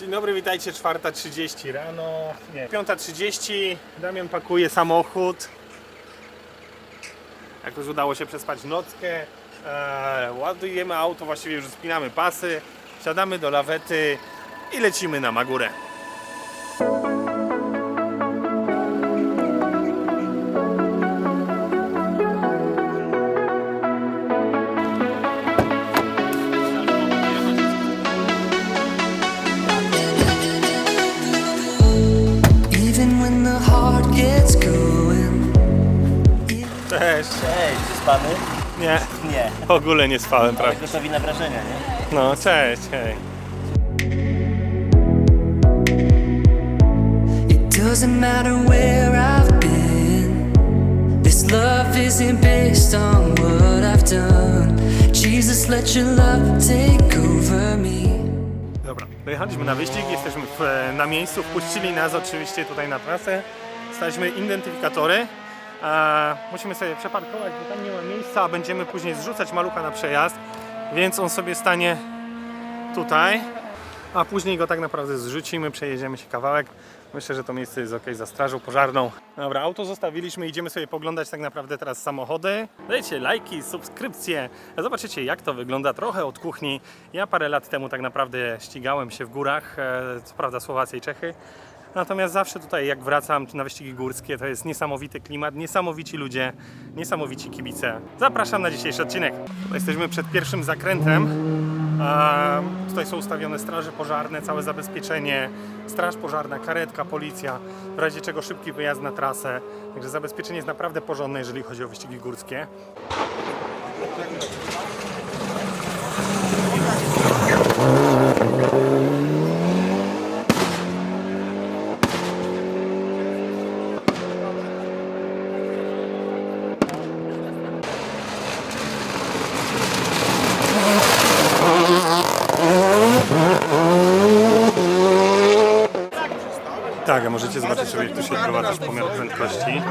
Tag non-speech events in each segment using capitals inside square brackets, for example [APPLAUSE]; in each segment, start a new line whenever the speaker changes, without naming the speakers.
Dzień dobry, witajcie, 4.30 rano, nie, 5.30, Damian pakuje samochód. Jakoś udało się przespać nockę, eee, ładujemy auto, właściwie już spinamy pasy, siadamy do lawety i lecimy na Magurę. Cześć.
Cześć, przespany?
Nie,
Nie.
w ogóle nie spałem
Ale
prawie.
gotowi na wrażenia, nie?
No, cześć, hej.
it doesn't matter where I've been. This love isn't based on what I've done. Jesus, let your love take over me.
Dobra, dojechaliśmy na wyścig, jesteśmy w, na miejscu, wpuścili nas oczywiście tutaj na trasę. Staliśmy identyfikatory. E, musimy sobie przeparkować, bo tam nie ma miejsca, a będziemy później zrzucać malucha na przejazd, więc on sobie stanie tutaj, a później go tak naprawdę zrzucimy, przejedziemy się kawałek. Myślę, że to miejsce jest ok za strażą pożarną. Dobra, auto zostawiliśmy, idziemy sobie poglądać tak naprawdę teraz samochody. Dajcie lajki, subskrypcje, zobaczycie jak to wygląda trochę od kuchni. Ja parę lat temu tak naprawdę ścigałem się w górach, e, co prawda Słowacja i Czechy. Natomiast zawsze tutaj jak wracam na wyścigi górskie to jest niesamowity klimat, niesamowici ludzie, niesamowici kibice. Zapraszam na dzisiejszy odcinek. Jesteśmy przed pierwszym zakrętem. Tutaj są ustawione straże pożarne, całe zabezpieczenie, straż pożarna, karetka, policja, w razie czego szybki wyjazd na trasę. Także zabezpieczenie jest naprawdę porządne, jeżeli chodzi o wyścigi górskie. Możecie zobaczyć sobie, tu się odbywa też pomiar prędkości.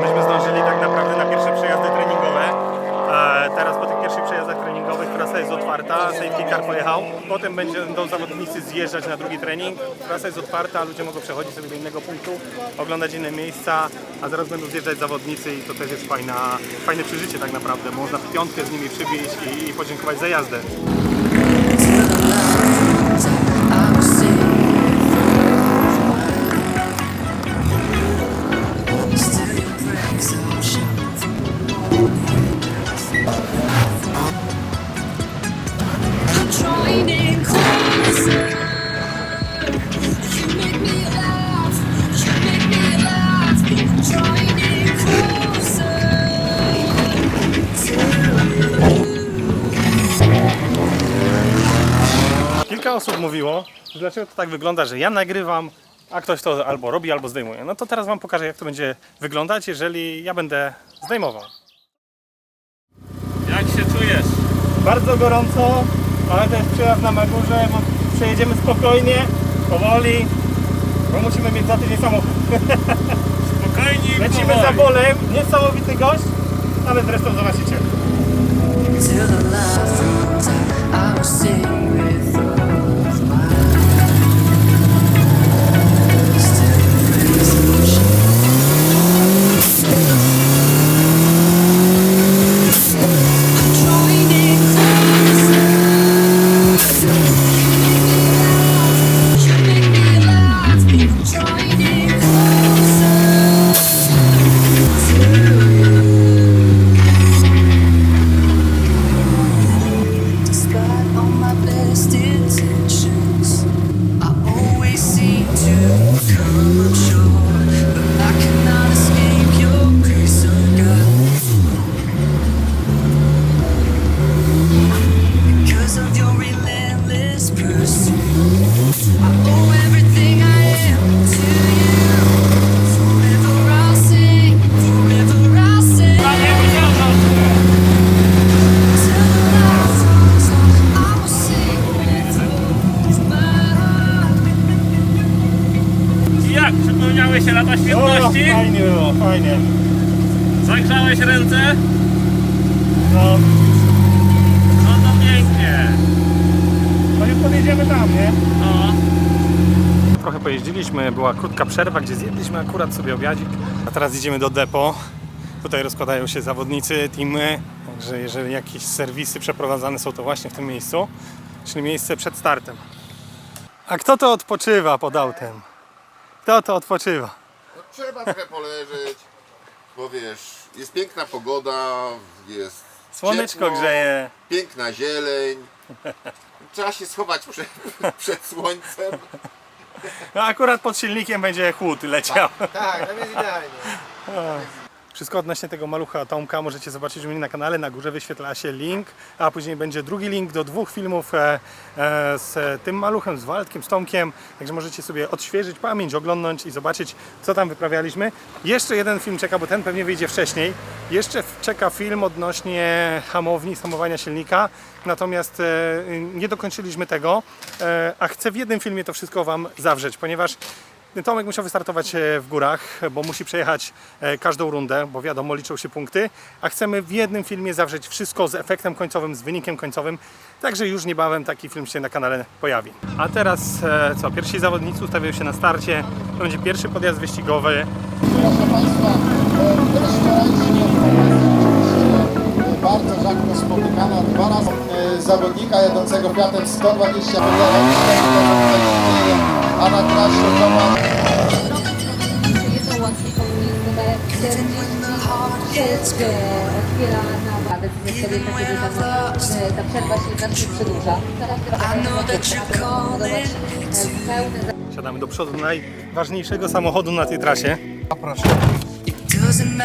Myśmy zdążyli tak naprawdę na pierwsze przejazdy treningowe. E, teraz po tych pierwszych przejazdach treningowych trasa jest otwarta, safety car pojechał. Potem będą zawodnicy zjeżdżać na drugi trening. Trasa jest otwarta, ludzie mogą przechodzić sobie do innego punktu, oglądać inne miejsca, a zaraz będą zjeżdżać zawodnicy i to też jest fajna, fajne przeżycie tak naprawdę. Można w piątkę z nimi przybić i, i podziękować za jazdę. Mówiło, że dlaczego to tak wygląda, że ja nagrywam, a ktoś to albo robi, albo zdejmuje. No to teraz Wam pokażę, jak to będzie wyglądać, jeżeli ja będę zdejmował. Jak się czujesz? Bardzo gorąco, ale to jest przejazd na Magurze, bo przejedziemy spokojnie, powoli, bo musimy mieć za tydzień samochód. [LAUGHS]
Spokojnie,
Lecimy za bolem, niesamowity gość, ale zresztą zobaczycie.
Till the out, I will sing
tam, nie?
No.
Trochę pojeździliśmy, była krótka przerwa, gdzie zjedliśmy akurat sobie obiadzik. A teraz idziemy do depo. Tutaj rozkładają się zawodnicy, teamy. Także jeżeli jakieś serwisy przeprowadzane są, to właśnie w tym miejscu. Czyli miejsce przed startem. A kto to odpoczywa pod autem? Kto to odpoczywa?
No, trzeba trochę poleżeć, bo wiesz, jest piękna pogoda, jest
Słoneczko
ciepło,
grzeje.
piękna zieleń. Trzeba się schować przed, [LAUGHS] przed słońcem.
No akurat pod silnikiem będzie chłód leciał.
Tak, tam jest idealnie. [LAUGHS]
Wszystko odnośnie tego malucha Tomka możecie zobaczyć u mnie na kanale. Na górze wyświetla się link, a później będzie drugi link do dwóch filmów e, e, z tym maluchem, z Waldkiem, z Tomkiem. Także możecie sobie odświeżyć pamięć, oglądnąć i zobaczyć, co tam wyprawialiśmy. Jeszcze jeden film czeka, bo ten pewnie wyjdzie wcześniej. Jeszcze czeka film odnośnie hamowni, hamowania silnika. Natomiast e, nie dokończyliśmy tego, a chcę w jednym filmie to wszystko Wam zawrzeć, ponieważ Tomek musiał wystartować e, w górach, bo musi przejechać e, każdą rundę, bo wiadomo, liczą się punkty, a chcemy w jednym filmie zawrzeć wszystko z efektem końcowym, z wynikiem końcowym, także już niebawem taki film się na kanale pojawi. A teraz e, co, pierwsi zawodnicy ustawiają się na starcie, to będzie pierwszy podjazd wyścigowy,
Proszę Państwa, e, też wczorajszy e, bardzo rzadko spotykana dwa razy zawodnika jadącego Fiatem 120 a na trasie Tomasz
jedną łączniką numer 40 wszystkie otwiera na decyzję wtedy takiego tam, że ta przerwa się znacznie przedłuża. Teraz
I know that you're calling
pełny
siadamy do przodu najważniejszego samochodu na tej trasie.
Doesn't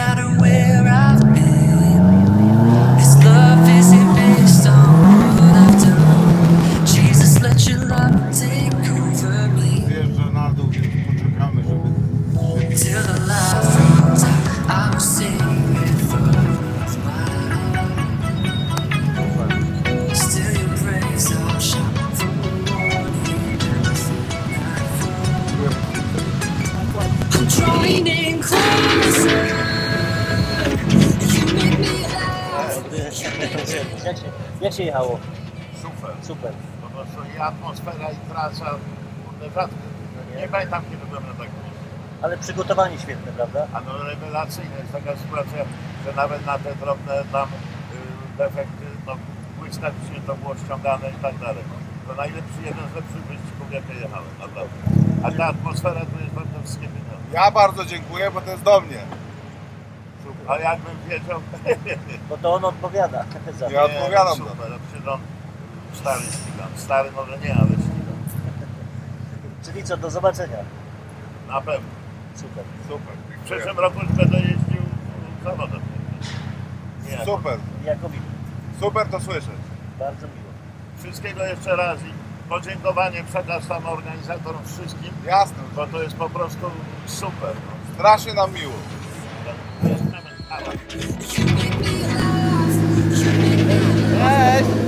Jak się, jak się jechało?
Super,
Super.
po prostu i atmosfera i trasa, kurde, rzadko. Nie pamiętam kiedy byłem na takim.
Ale przygotowanie świetne, prawda?
A no rewelacyjne jest taka sytuacja, że nawet na te drobne tam y, defekty, no błyskawicznie to było ściągane i tak dalej. To najlepszy, jeden z lepszych wyścigów jakie jechałem, naprawdę. A ta atmosfera tu jest bardzo wspaniała.
Ja bardzo dziękuję, bo to jest do mnie.
A jakbym wiedział, [LAUGHS]
Bo to on odpowiada za [LAUGHS]
Ja odpowiadam za
super, przecież on stary ścigam. Stary może nie, ale ścigam. [LAUGHS]
Czyli co, do zobaczenia.
Na pewno.
Super.
Super.
W przyszłym roku już będę jeździł zawodem. Nie,
Super.
Jakobi,
Super to słyszeć.
bardzo miło.
Wszystkiego jeszcze raz i podziękowanie przekaz tam organizatorom wszystkim,
Jasne.
bo to jest po prostu super. No.
Strasznie nam miło.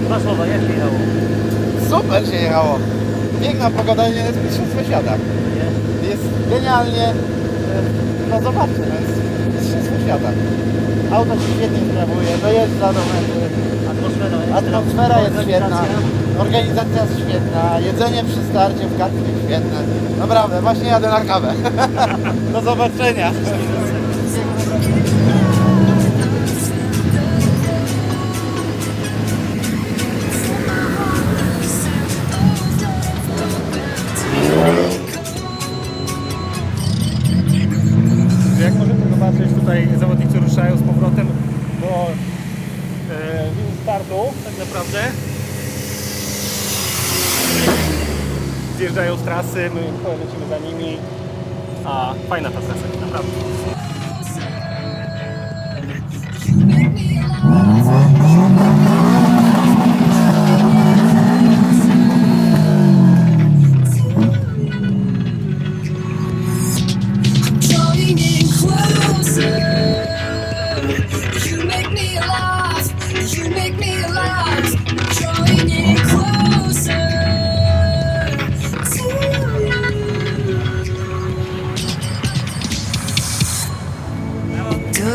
Dwa słowa, jak się jechało?
Super się jechało. Piękna pogoda i jest mistrzostwo świata. Jest genialnie. No zobaczcie, no jest mistrzostwo świata. Auto się świetnie sprawuje, dojeżdża do mety.
Atmosfera jest
Atmosfera jest świetna,
organizacja.
organizacja jest świetna, jedzenie przy starcie w kartce jest świetne. Naprawdę, właśnie jadę na kawę. [LAUGHS] Do zobaczenia. [LAUGHS]
tutaj zawodnicy ruszają z powrotem do e, linii startu, tak naprawdę. Zjeżdżają z trasy, my lecimy za nimi. A fajna ta trasa, naprawdę.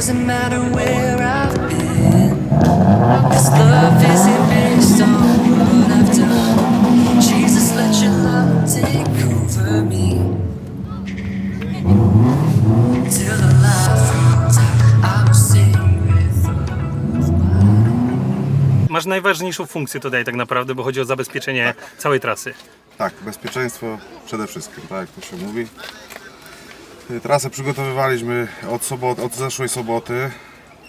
Doesn't matter where I've been. This love isn't based on what I've done. Jesus, let your love take over me. Till the light runs out, I will sing with
Masz najważniejszą funkcję tutaj tak naprawdę, bo chodzi o zabezpieczenie całej trasy.
Tak, bezpieczeństwo przede wszystkim, tak jak to się mówi. Trasę przygotowywaliśmy od, sobot, od zeszłej soboty.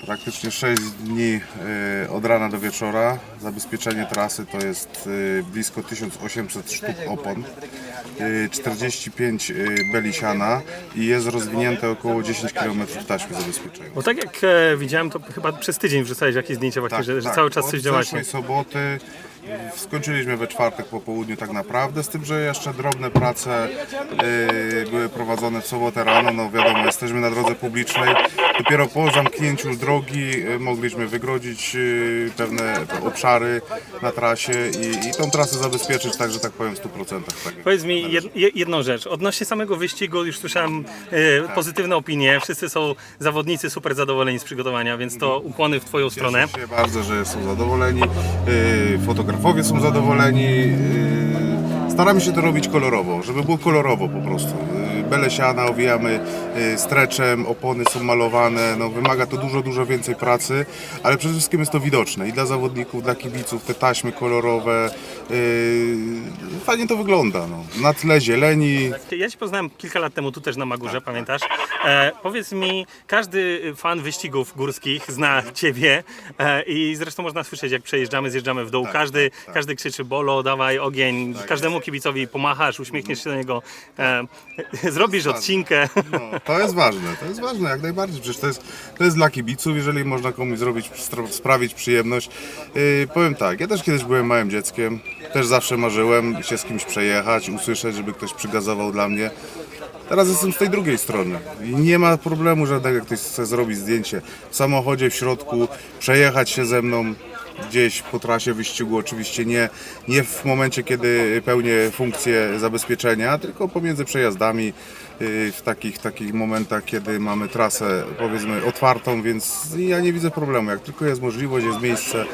Praktycznie 6 dni y, od rana do wieczora. Zabezpieczenie trasy to jest y, blisko 1800 sztuk opon, y, 45 y, beli siana i jest rozwinięte około 10 km taśmy zabezpieczenia.
Bo tak jak e, widziałem, to chyba przez tydzień wrzucałeś jakieś zdjęcia właśnie, że, że cały czas
Od
coś działacie.
zeszłej soboty skończyliśmy we czwartek po południu tak naprawdę, z tym, że jeszcze drobne prace y, były prowadzone w sobotę rano, no wiadomo, jesteśmy na drodze publicznej. Dopiero po zamknięciu drogi y, mogliśmy wygrodzić y, pewne obszary na trasie i, i tą trasę zabezpieczyć, tak że tak powiem w 100%. Tak
Powiedz mi jed, je- jedną rzecz. Odnośnie samego wyścigu już słyszałem e, pozytywne opinie. Wszyscy są zawodnicy super zadowoleni z przygotowania, więc to ukłony w Twoją stronę.
Cieszę się bardzo, że są zadowoleni. Yy, Fotografowie są zadowoleni. Yy, Staramy się to robić kolorowo, żeby było kolorowo po prostu. Bele siana owijamy yy, streczem, opony są malowane. No, wymaga to dużo, dużo więcej pracy, ale przede wszystkim jest to widoczne i dla zawodników, dla kibiców, te taśmy kolorowe. Yy, Fajnie to wygląda. No. Na tle zieleni,
Ja Cię poznałem kilka lat temu, tu też na Magurze, pamiętasz? E, powiedz mi, każdy fan wyścigów górskich zna Ciebie e, i zresztą można słyszeć, jak przejeżdżamy, zjeżdżamy w dół. każdy, każdy krzyczy bolo, dawaj ogień, każdemu kibicowi pomachasz, uśmiechniesz się do niego, e, zrobisz odcinkę.
No, to jest ważne, to jest ważne jak najbardziej. Przecież to jest, to jest dla kibiców, jeżeli można komuś zrobić, sprawić przyjemność. Yy, powiem tak, ja też kiedyś byłem małym dzieckiem, też zawsze marzyłem się z kimś przejechać, usłyszeć, żeby ktoś przygazował dla mnie. Teraz jestem z tej drugiej strony i nie ma problemu żadnego, jak ktoś chce zrobić zdjęcie w samochodzie, w środku, przejechać się ze mną gdzieś po trasie wyścigu, oczywiście nie, nie w momencie, kiedy pełnię funkcję zabezpieczenia, tylko pomiędzy przejazdami yy, w takich, takich momentach, kiedy mamy trasę powiedzmy otwartą, więc ja nie widzę problemu, jak tylko jest możliwość, jest miejsce,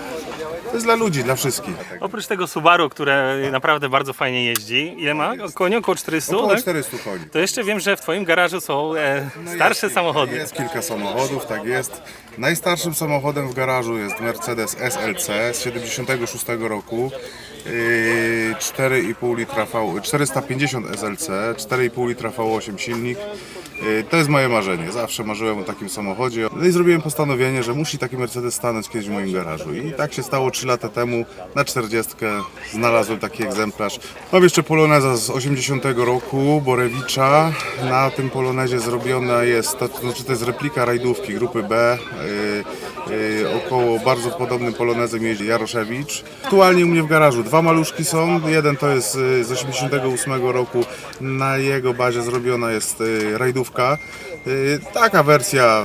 to jest dla ludzi, dla wszystkich.
Oprócz tego Subaru, które naprawdę bardzo fajnie jeździ, ile ma? Około, około 400?
Około
tak?
400 koni.
To jeszcze wiem, że w Twoim garażu są e, starsze
jest,
samochody.
Jest kilka samochodów, tak jest. Najstarszym samochodem w garażu jest Mercedes SLC z 76 roku. Yy, 4,5 litra V, 450 SLC, 4,5 litra V8 silnik. Yy, To jest moje marzenie. Zawsze marzyłem o takim samochodzie. No i zrobiłem postanowienie, że musi taki Mercedes stanąć kiedyś w moim garażu. I tak się stało 3 lata temu. Na 40 znalazłem taki egzemplarz. Mam jeszcze Poloneza z 80 roku, Borewicza. Na tym Polonezie zrobiona jest, to, znaczy to jest replika rajdówki grupy B. Yy, yy, około bardzo podobnym Polonezem jeździ Jaroszewicz. Aktualnie u mnie w garażu dwa maluszki są. Jeden to jest yy, z 88 roku. Na jego bazie zrobiona jest yy, rajdówka. Yy, taka wersja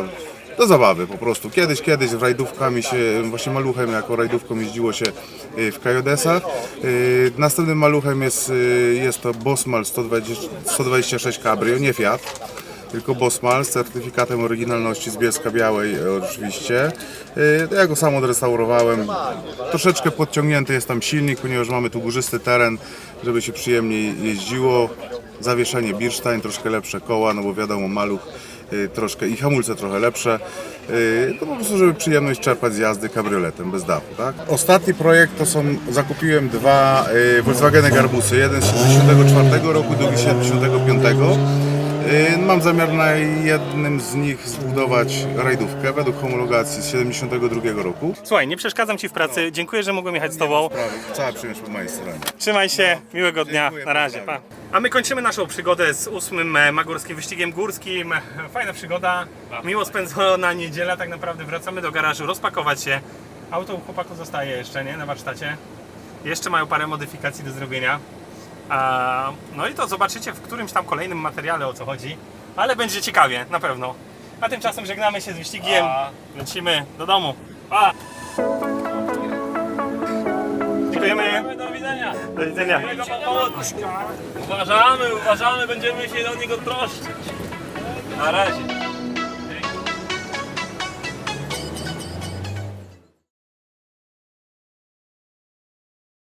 do zabawy po prostu. Kiedyś, kiedyś z rajdówkami się, właśnie maluchem jako rajdówką jeździło się y, w Kajodesach. Y, Następnym maluchem jest, y, jest to Bosmal 120, 126 Cabrio, nie Fiat. Tylko Bosmal z certyfikatem oryginalności z Białej e, oczywiście. Y, Ja go sam odrestaurowałem. Troszeczkę podciągnięty jest tam silnik, ponieważ mamy tu górzysty teren, żeby się przyjemniej jeździło. Zawieszenie Birstein, troszkę lepsze koła, no bo wiadomo maluch y, troszkę i hamulce trochę lepsze. Y, To po prostu, żeby przyjemność czerpać z jazdy kabrioletem bez dachu, tak? Ostatni projekt to są, zakupiłem dwa y, Volkswageny Garbusy, jeden z 74 roku, drugi z 75. Y, Mam zamiar na jednym z nich zbudować rajdówkę według homologacji z 72 roku.
Słuchaj, nie przeszkadzam Ci w pracy. Dziękuję, że mogłem jechać z Tobą.
Sprawy, cała przyjemność po mojej stronie.
Trzymaj się, miłego dnia,
Dziękuję,
na razie, pa. A my kończymy naszą przygodę z ósmym e, Magurskim Wyścigiem Górskim. Fajna przygoda, miło spędzona niedziela, tak naprawdę wracamy do garażu, rozpakować się. Auto u chłopaku zostaje jeszcze, nie, na warsztacie. Jeszcze mają parę modyfikacji do zrobienia. A, no i to zobaczycie w którymś tam kolejnym materiale o co chodzi, ale będzie ciekawie, na pewno. A tymczasem żegnamy się z wyścigiem, lecimy do domu. Pa! Dziękujemy.
Do widzenia.
Do widzenia.
Miłego popołudnia. Uważamy, uważamy, będziemy się do niego troszczyć. Na razie.